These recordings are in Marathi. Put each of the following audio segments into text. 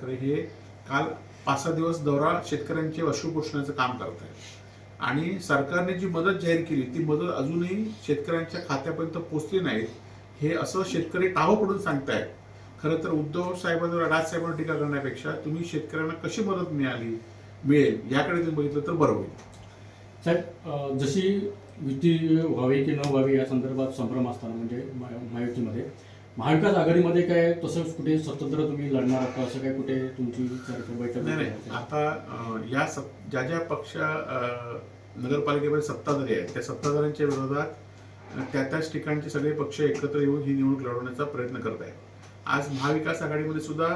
ठाकरे हे काल पाच सहा दिवस दौरा शेतकऱ्यांचे अश्रुपोषणाचं काम करत आहेत. आणि सरकारने जी मदत जाहीर केली ती मदत अजूनही शेतकऱ्यांच्या खात्यापर्यंत पोहोचली नाही हे असं शेतकरी टाहो पडून सांगतायत. खरं तर उद्धव साहेबांवर राजसाहेबांवर टीका करण्यापेक्षा तुम्ही शेतकऱ्यांना कशी मदत मिळाली मिळेल याकडे तुम्ही बघितलं तर बरं होईल. साहेब जशी युती व्हावी की न व्हावी या संदर्भात संभ्रम असताना म्हणजे महा- महायुतीमध्ये महाविकास आघाडीमध्ये काय तसंच कुठे स्वतंत्र तुम्ही लढणार आहात? असं काय कुठे तुमची बैठक नाही नाही? आता या सत- ज्या ज्या पक्ष नगरपालिकेमध्ये सत्ताधारी आहेत त्या सत्ताधाऱ्यांच्या विरोधात त्या त्याच ठिकाणचे सगळे पक्ष एकत्र येऊन ही निवडणूक लढवण्याचा प्रयत्न करत आहेत आज महाविकास आघाडीमध्ये सुद्धा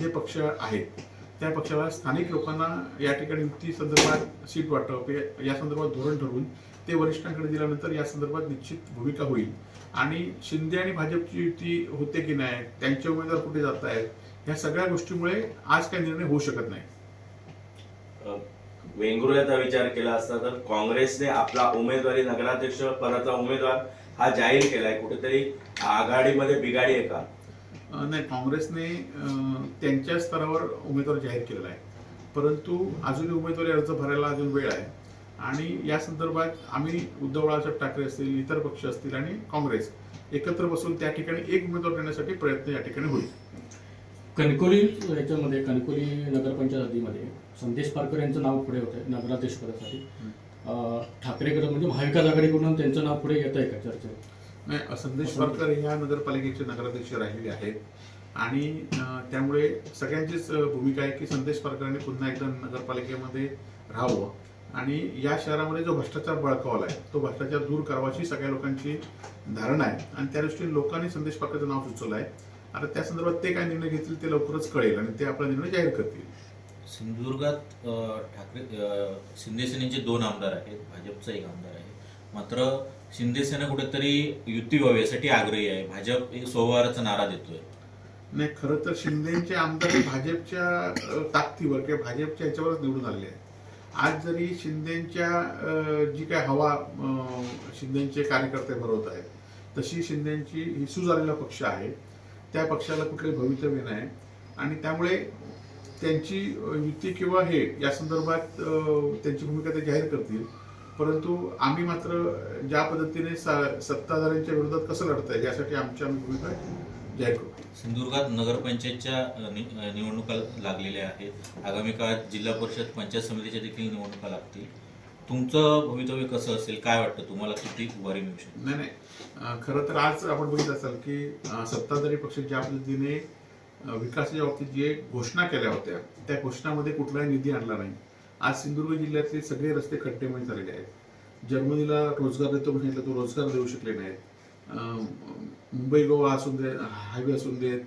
जे पक्ष आहेत त्या पक्षाला स्थानिक लोकांना या ठिकाणी युती संदर्भात सीट वाटप या संदर्भात धोरण ठरवून ते वरिष्ठांकडे दिल्यानंतर या संदर्भात निश्चित भूमिका होईल. आणि शिंदे आणि भाजपची युती होते की नाही त्यांचे उमेदवार कुठे जात आहेत या सगळ्या गोष्टीमुळे आज काही निर्णय होऊ शकत नाही. वेंगुर्ल्याचा विचार केला असता तर काँग्रेसने आपला उमेदवारी नगराध्यक्ष पदाचा उमेदवार हा जाहीर केलाय. कुठेतरी आघाडीमध्ये बिघाडी आहे का? नाही काँग्रेसने त्यांच्या स्तरावर उमेदवार जाहीर केलेला आहे. परंतु अजूनही उमेदवारी अर्ज भरायला अजून वेळ आहे. आणि या संदर्भात आम्ही उद्धव बाळासाहेब ठाकरे असतील इतर पक्ष असतील आणि काँग्रेस एकत्र बसून त्या ठिकाणी एक उमेदवार देण्यासाठी प्रयत्न या ठिकाणी होईल. कणकोली याच्यामध्ये कणकोली नगरपंचायत हद्दीमध्ये संदेश पारकर यांचं नाव पुढे होतं नगराध्यक्ष पदासाठी. ठाकरेकडे म्हणजे महाविकास आघाडीकडून त्यांचं नाव पुढे येत आहे का चर्चेत? नाही संदेश पारकर ह्या नगरपालिकेचे नगराध्यक्ष राहिलेले आहेत. आणि त्यामुळे सगळ्यांचीच भूमिका आहे की संदेश पारकरांनी पुन्हा एकदा नगरपालिकेमध्ये राहावं. आणि या शहरामध्ये जो भ्रष्टाचार बळकावला आहे तो भ्रष्टाचार दूर करावाची सगळ्या लोकांची धारणा आहे. आणि त्या दृष्टीने लोकांनी संदेश पारकरचं नाव सुचवलं आहे. आता त्या संदर्भात ते काय निर्णय घेतील ते लवकरच कळेल आणि ते आपला निर्णय जाहीर करतील. सिंधुदुर्गात ठाकरे अ, शिंदे सेनेचे दोन आमदार आहेत. भाजपचा एक आमदार आहे. मात्र शिंदे सेना कुठेतरी युती व्हावी यासाठी आग्रही आहे. भाजप एक सोमवाराचा नारा देतोय. नाही खरं तर शिंदेचे आमदार हे भाजपच्या ताकदीवर किंवा भाजपच्या ह्याच्यावरच निवडून आलेले आहेत. आज जरी शिंदेच्या जी काय हवा शिंदेचे कार्यकर्ते भरवत आहेत तशी शिंदेची हिसू झालेला पक्ष आहे. त्या पक्षाला कुठले भवितव्य नाही. आणि त्यामुळे त्यांची युती किंवा हे या संदर्भात त्यांची भूमिका ते जाहीर करतील. परंतु आम्ही मात्र ज्या पद्धतीने सा- सत्ताधाऱ्यांच्या विरोधात कसं लढताय यासाठी आमची आम्ही भूमिका सिंधुदुर्गात नगरपंचायतच्या निवडणुका लागलेल्या आहेत. आगामी काळात जिल्हा परिषद पंचायत समितीच्या देखील निवडणुका लागतील. तुमचं भवितव्य कसं असेल? काय वाटतं तुम्हाला? किती उभारी मिळू शकते? नाही नाही. खरं तर आज आपण बघितलं असाल की सत्ताधारी पक्ष ज्या पद्धतीने विकासाच्या बाबतीत जे घोषणा केल्या होत्या त्या घोषणामध्ये कुठलाही निधी आणला नाही. आज सिंधुदुर्ग जिल्ह्यातले सगळे रस्ते खड्डेमय झालेले आहेत. जर्मनीला रोजगार देतो म्हटलं तो रोजगार देऊ शकले नाहीत. मुंबई गोवा असू दे हायवे असू देत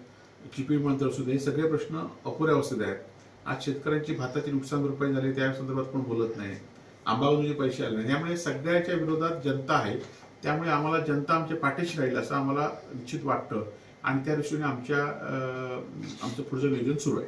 चिपी विमानतळ असू दे हे सगळे प्रश्न अपुऱ्या अवस्थेत आहेत. आज शेतकऱ्यांची भाताची नुकसान भरपाई झाली त्या संदर्भात कोण बोलत नाही. अंबाबाजूचे पैसे आले. नाही त्यामुळे सगळ्याच्या विरोधात जनता आहे. त्यामुळे आम्हाला जनता आमच्या पाठीशी राहील असं आम्हाला निश्चित वाटतं. आणि त्या दृष्टीने आमच्या आमचं पुढचं नियोजन सुरू आहे.